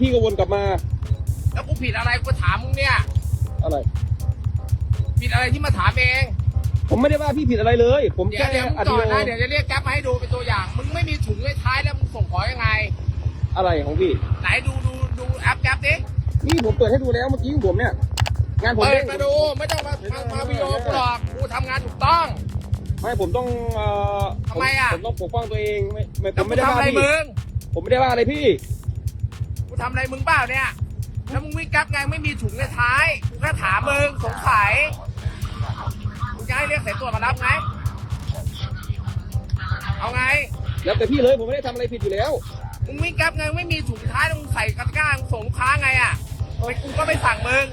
พี่ก็วนกลับมา แล้วกูผิดอะไรกูถามมึงเนี่ย อะไร ผิดอะไรที่มาถามเองผมไม่ได้ว่าพี่ผิดอะไรเลย ผมเดี๋ยวแค่เดี๋ยวมึงอัดก่วิอนดีโอนะเดี๋ยวจะเรียกแก๊ปมาให้ดูเป็นตัวอย่าง มึงไม่มีถุงไว้ท้ายแล้วมึงส่งของยังไง อะไรของพี่ ไหนดูดูดูแอปแก๊ปดินี่ผมเปิดให้ดูแล้วเมื่อกี้ของผมเนี่ย งานผมเปิเด้ดงมาดูไม่ต้องมามามาวิดีโอกูหรอกกูทำงานถูกต้อง ไม่ผมต้องเอ่อทำไมอะ ผมต้องปกป้องตัวเองไม่ไม่ผแล้วมกูไม่ได้ทำว่าอะไรพี่มึง ผมไม่ได้ว่าอะไรพี่กู ทำอะไรมึงเปล่าเนี่ย แล้วมึงวิ่งแก๊ปไงไม่มีถุงในท้ายกูแค่ถามมึงสงสัยมึงจะให้เรียกสายตรวจมารับไงเอาไง แล้วแต่พี่เลยผมไม่ได้ทำอะไรผิดอยู่แล้ว มึงวิ่งแก๊ปไงไม่มีถุงท้ายมึงใส่กระก้ามึงส่งลูกค้าไงอะทำไมกูก็ไม่สั่งมึง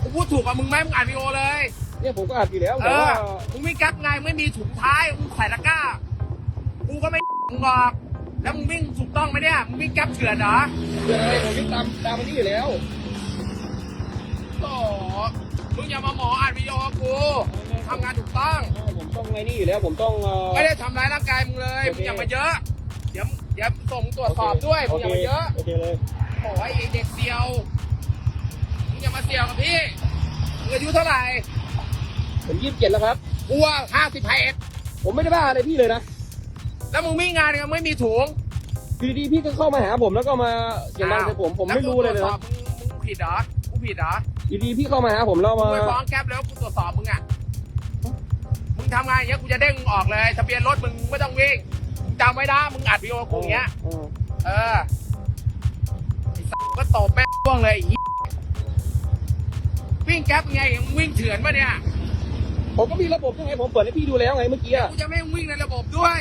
กูพูดถูกกับมึงไหมมึงอ่านวีดีโอเลย เนี่ยผมก็อัดอยู่แล้วเอแต่อว่ามึงวิ่งแก๊ปไงไม่มีถุงท้ายมึงใส่ตะกร้า กูก็ไม่มึงบอก แล้วมึงวิ่งถูกต้องไหมเนี่ยมึงวิ่งแก๊ปเถื่อนเหรอเรื่องอะไรผมวิ่งตามตามมันนี่อยู่แล้วโอ้มึงอย่ามาหมออ่านวิดีโอกูทำงานถูกต้องเออผมต้องไงนี่อยู่แล้ว ผมต้องเอ่อไม่ได้ทำร้ายร่างกายมึงเลยโอเคมึงอย่ามาเยอะเดี๋ยวเดี๋ยวส่งตรวจสอบด้วยมึงอย่ามาเยอะโอเคเลยโอ้ยไอ้เด็กเสียวมึงอย่ามาเสียวกับพี่มึงอายุเท่าไหร่ผมยี่สิบเจ็ดแล้วครับ กูว่าห้าสิบเอ็ดผมไม่ได้ว่าอะไรพี่เลยนะ แล้วมึงไม่งานกันไม่มีถุงอยู่ดีๆพี่ก็เข้ามาหาผมแล้วก็มาเสียงดังใส่ผมผมไม่รู้เลยแวนะกูตวจสอบมึงมึงผิดเหรอกูผิดเหรออยู่ดีๆพี่เข้ามาหาผมแล้วมึมางไปฟ้องแก๊ปแล้วกูตรวจสอบมึงอะมึงทำงานอย่างเงี้ยกูจะเด้งมึงออกเลยทะเบียนรถมึงไม่ต้องวิ่งมึงจำไว้นะมึงอัดวิดีโอกูอย่างเงี้ยเออเออไอ้สัสก็ตบแม่งร่วงเลยไอ้เหี้ยวิ่งแก๊ปไงมึงวิ่งเถื่อนปะเนี่ยผมก็มีระบบยังไงผมเปิดให้พี่ดูแล้วไงเมื่อกี้อะกูจะไม่ให้มึงวิ่งในระบบด้วย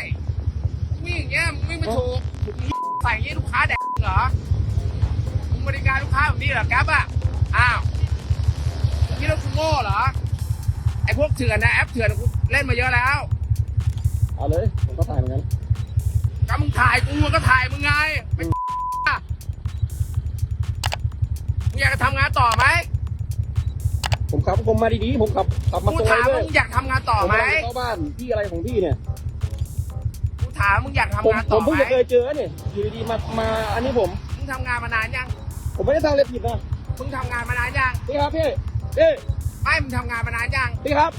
วิ่งอย่างเงี้ยมึงวิ่งไม่ถูกมึงใส่อย่างงี้ลูกค้าแดกเหรอมึงบริการลูกค้าแบบนี้เหรอแก๊ปอะอ้าวคิดว่ากูโง่เหรอไอ้พวกเถื่อนนะแอปเถื่อนกูเล่นมาเยอะแล้วเอาเลยผมก็ถ่ายเหมือนกันก็มึงถ่ายกูมันก็ถ่ายมึงไงไม่อะมึงอยากจะทำงานต่อไหมผมขับผมมาดีๆผมขับขับมากูตรงถามเลว่ายมึงอยากทำงานต่อไหมผกำลังจะเข้าบ้านพี่อะไรของพี่เนี่ยกูถามมึงอยากผมทำงานผต่อมไหเพิ่งมจะเคยเจอเนี่ยอยู่ดีๆมามาอันนี้ผม มึงทำงานมานานยังผมไม่ได้ทำอะไรผิดนะมึงทำงานมานานยังพี่ครับพี่พี่ไม่มึงทำงานมานานยังพี่ครับ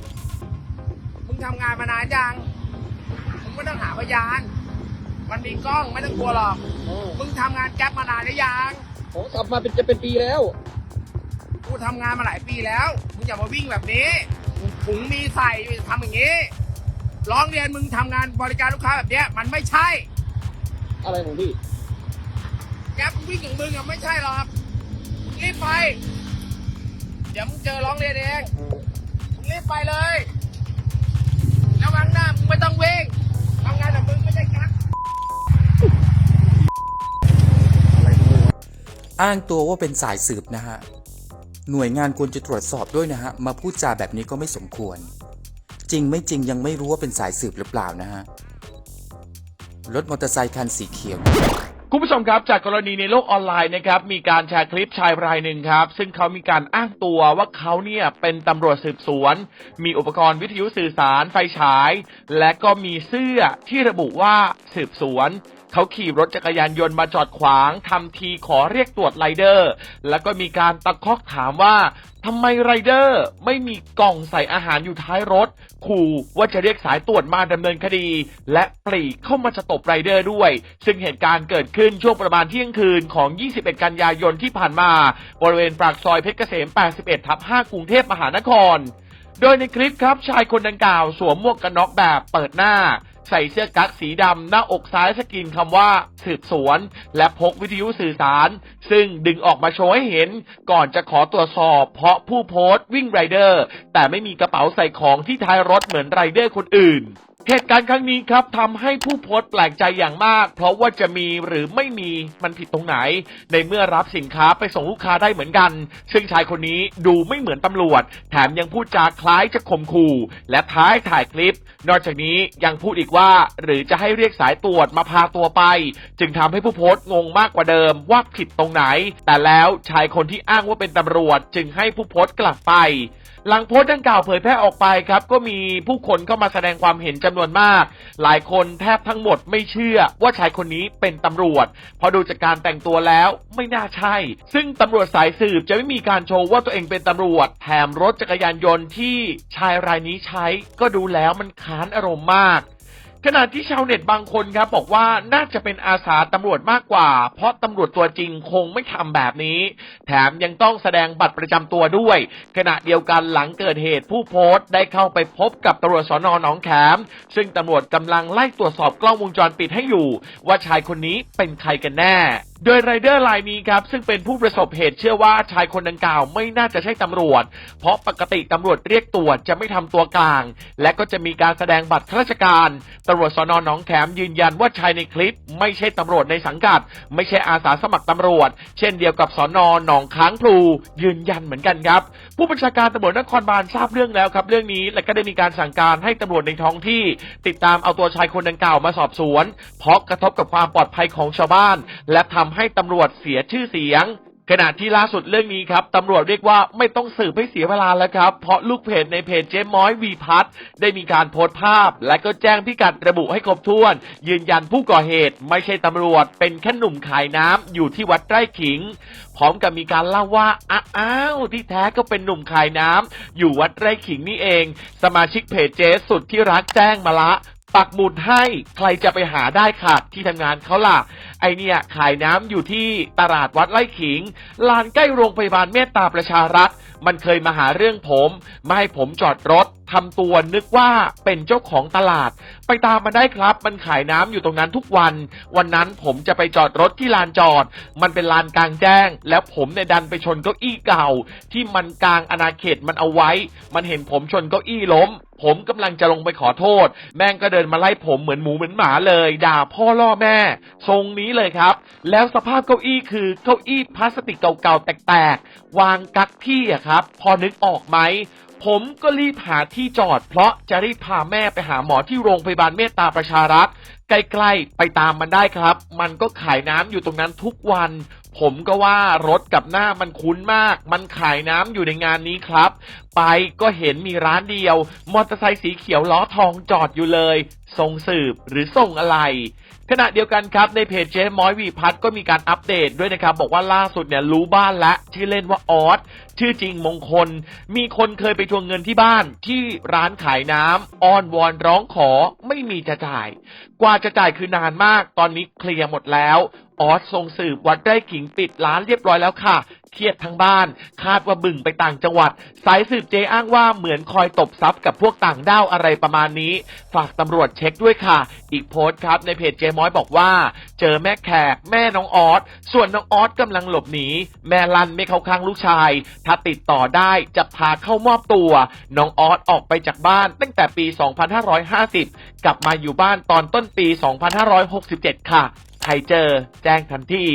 มึงทำงานมานานยังมึงไม่ต้องหาพยาน มันมีกล้องไม่ต้องกลัวหรอกเออมึงทำงานแก๊ปมานานหรือยังผมขับมาเป็นจะเป็นปีแล้วกูทำงานมาหลายปีแล้วมึงอย่ามาวิ่งแบบนี้ถุงมีใส่ทำอย่างนี้ ร้องเรียนมึงทำงานบริการลูกค้าแบบเนี้ยมันไม่ใช่ อะไรของพี่ แก๊ปมึงวิ่งอย่างมึงอะไม่ใช่หรอกรีบไป เดี๋ยวมึงเจอร้องเรียนเองเออมึงรีบไปเลยแล้ววังหน้ามึงไม่ต้องวิ่งทำงานแบบมึงไม่ใช่กัก อ้างตัวว่าเป็นสายสืบนะฮะ หน่วยงานควรจะตรวจสอบด้วยนะฮะ มาพูดจาแบบนี้ก็ไม่สมควร จริงไม่จริงยังไม่รู้ว่าเป็นสายสืบหรือเปล่านะฮะ รถมอเตอร์ไซคันสีเขียว คุณผู้ชมครับจากกรณีในโลกออนไลน์นะครับมีการแชร์คลิปชายรายหนึ่งครับ ซึ่งเขามีการอ้างตัวว่าเขาเนี่ยเป็นตำรวจสืบสวน มีอุปกรณ์วิทยุสื่อสารไฟฉาย และก็มีเสื้อที่ระบุว่าสืบสวน เขาขี่รถจักรยานยนต์มาจอดขวางทำทีขอเรียกตรวจไรเดอร์ แล้วก็มีการตะคอกถามว่าทำไมไรเดอร์ไม่มีกล่องใส่อาหารอยู่ท้ายรถ ขู่ว่าจะเรียกสายตรวจมาดำเนินคดี และปรีเข้ามาจะตบไรเดอร์ด้วย ซึ่งเหตุการณ์เกิดขึ้นช่วงประมาณเที่ยงคืนของ 21 กันยายนที่ผ่านมา บริเวณปากซอยเพชรเกษม 81 ทับ 5 กรุงเทพมหานคร โดยในคลิปครับชายคนดังกล่าวสวมหมวกกันน็อกแบบเปิดหน้า ใส่เสื้อกั๊กสีดำหน้าอกซ้ายสกินคำว่า สืบสวน และพกวิทยุสื่อสาร ซึ่งดึงออกมาโชว์ให้เห็น ก่อนจะขอตรวจสอบ เพราะผู้โพสต์วิ่งไรเดอร์ แต่ไม่มีกระเป๋าใส่ของที่ท้ายรถเหมือนไรเดอร์คนอื่น เหตุการณ์ครั้งนี้ครับทำให้ผู้โพสต์แปลกใจอย่างมาก เพราะว่าจะมีหรือไม่มีมันผิดตรงไหน ในเมื่อรับสินค้าไปส่งลูกค้าได้เหมือนกัน ซึ่งชายคนนี้ดูไม่เหมือนตำรวจ แถมยังพูดจาคล้ายจะข่มขู่ และท้ายถ่ายคลิป นอกจากนี้ยังพูดอีกว่า หรือจะให้เรียกสายตรวจมาพาตัวไป จึงทำให้ผู้โพสต์งงมากกว่าเดิมว่าผิดตรงไหน แต่แล้วชายคนที่อ้างว่าเป็นตำรวจ จึงให้ผู้โพสต์กลับไป หลังโพสต์ดังกล่าวเผยแพร่ออกไปครับ ก็มีผู้คนเข้ามาแสดงความเห็นจำนวนมาก หลายคนแทบทั้งหมดไม่เชื่อว่าชายคนนี้เป็นตำรวจ พอดูจากการแต่งตัวแล้วไม่น่าใช่ ซึ่งตำรวจสายสืบจะไม่มีการโชว์ว่าตัวเองเป็นตำรวจ แถมรถจักรยานยนต์ที่ชายรายนี้ใช้ ก็ดูแล้วมันค้านอารมณ์มาก ขณะที่ชาวเน็ตบางคนครับบอกว่าน่าจะเป็นอาสาตำรวจมากกว่า เพราะตำรวจตัวจริงคงไม่ทำแบบนี้ แถมยังต้องแสดงบัตรประจำตัวด้วย ขณะเดียวกันหลังเกิดเหตุผู้โพสต์ได้เข้าไปพบกับตำรวจสอนอหนองแขม ซึ่งตำรวจกำลังไล่ตรวจสอบกล้องวงจรปิดให้อยู่ ว่าชายคนนี้เป็นใครกันแน่ โดยไรเดอร์รายนี้ครับ ซึ่งเป็นผู้ประสบเหตุเชื่อว่าชายคนดังกล่าวไม่น่าจะใช่ตำรวจ เพราะปกติตำรวจเรียกตรวจจะไม่ทำตัวกลาง และก็จะมีการแสดงบัตรข้าราชการตำรวจสนหนองแขมยืนยันว่าชายในคลิป ไม่ใช่ตำรวจในสังกัด ไม่ใช่อาสาสมัครตำรวจ เช่นเดียวกับสนหนองค้างพลูยืนยันเหมือนกันครับ ผู้บัญชาการตำรวจนครบาลทราบเรื่องแล้วครับ เรื่องนี้และก็ได้มีการสั่งการให้ตำรวจในท้องที่ ติดตามเอาตัวชายคนดังกล่าวมาสอบสวน เพราะกระทบกับความปลอดภัยของชาวบ้าน และทำให้ตำรวจเสียชื่อเสียง ขณะที่ล่าสุดเรื่องนี้ครับตำรวจเรียกว่าไม่ต้องสืบให้เสียเวลาแล้วครับ เพราะลูกเพจในเพจเจ๊ม้อยวีพัทได้มีการโพสต์ภาพ และก็แจ้งพิกัดระบุให้ครบถ้วน ยืนยันผู้ก่อเหตุ ไม่ใช่ตำรวจ เป็นแค่หนุ่มขายน้ำอยู่ที่วัดไร่ขิง พร้อมกับมีการเล่าว่าอ้าวที่แท้ก็เป็นหนุ่มขายน้ำอยู่วัดไร่ขิงนี่เอง สมาชิกเพจเจ๊สุดที่รักแจ้งมาละปักหมุดให้ใครจะไปหาได้ค่ะที่ทำงานเขาล่ะ ไอเนี่ย ขายน้ำอยู่ที่ตลาดวัดไร่ขิง ลานใกล้โรงพยาบาลเมตตาประชารัฐ มันเคยมาหาเรื่องผม ไม่ให้ผมจอดรถ ทำตัวนึกว่าเป็นเจ้าของตลาด ไปตามมาได้ครับ มันขายน้ำอยู่ตรงนั้นทุกวัน วันนั้นผมจะไปจอดรถที่ลานจอด มันเป็นลานกลางแจ้ง แล้วผมเนี่ยดันไปชนเก้าอี้เก่า ที่มันกลางอาณาเขตมันเอาไว้ มันเห็นผมชนเก้าอี้ล้มผมกำลังจะลงไปขอโทษ แม่งก็เดินมาไล่ผมเหมือนหมูเหมือนหมาเลย ด่าพ่อล่อแม่ ทรงนี้เลยครับ แล้วสภาพเก้าอี้คือเก้าอี้พลาสติกเก่าๆแตกๆ วางกักที่อะครับ พอนึกออกไหม ผมก็รีบหาที่จอด เพราะจะรีบพาแม่ไปหาหมอที่โรงพยาบาลเมตตาประชารัฐใกล้ๆ ไปตามมันได้ครับ มันก็ขายน้ำอยู่ตรงนั้นทุกวัน ผมก็ว่ารถกับหน้ามันคุ้นมาก มันขายน้ำอยู่ในงานนี้ครับ ไปก็เห็นมีร้านเดียว มอเตอร์ไซค์สีเขียวล้อทองจอดอยู่เลย ทรงสืบหรือส่งอะไร ขณะเดียวกันครับในเพจเจ๊ม้อยวีพัทก็มีการอัปเดตด้วยนะครับ บอกว่าล่าสุดเนี่ยรู้บ้านและชื่อเล่นว่าออสชื่อจริงมงคล มีคนเคยไปทวงเงินที่บ้านที่ร้านขายน้ำอ้อนวอนร้องขอไม่มีจะจ่าย กว่าจะจ่ายคือนานมาก ตอนนี้เคลียร์หมดแล้วออสทรงสืบวัดได้ขิงปิดร้านเรียบร้อยแล้วค่ะ เครียดทั้งบ้าน คาดว่าบึ่งไปต่างจังหวัด สายสืบเจอ้างว่าเหมือนคอยตบซับกับพวกต่างด้าวอะไรประมาณนี้ ฝากตำรวจเช็คด้วยค่ะ อีกโพสต์ครับในเพจเจมอยบอกว่า เจอแม่แขก แม่น้องออสส่วนน้องออสกำลังหลบหนี แม่ลันไม่เข้าข้างลูกชาย ถ้าติดต่อได้จะพาเข้ามอบตัว น้องออสออกไปจากบ้าน ตั้งแต่ปี 2550 กลับมาอยู่บ้านตอนต้นปี 2567 ค่ะ ใครเจอแจ้งทันที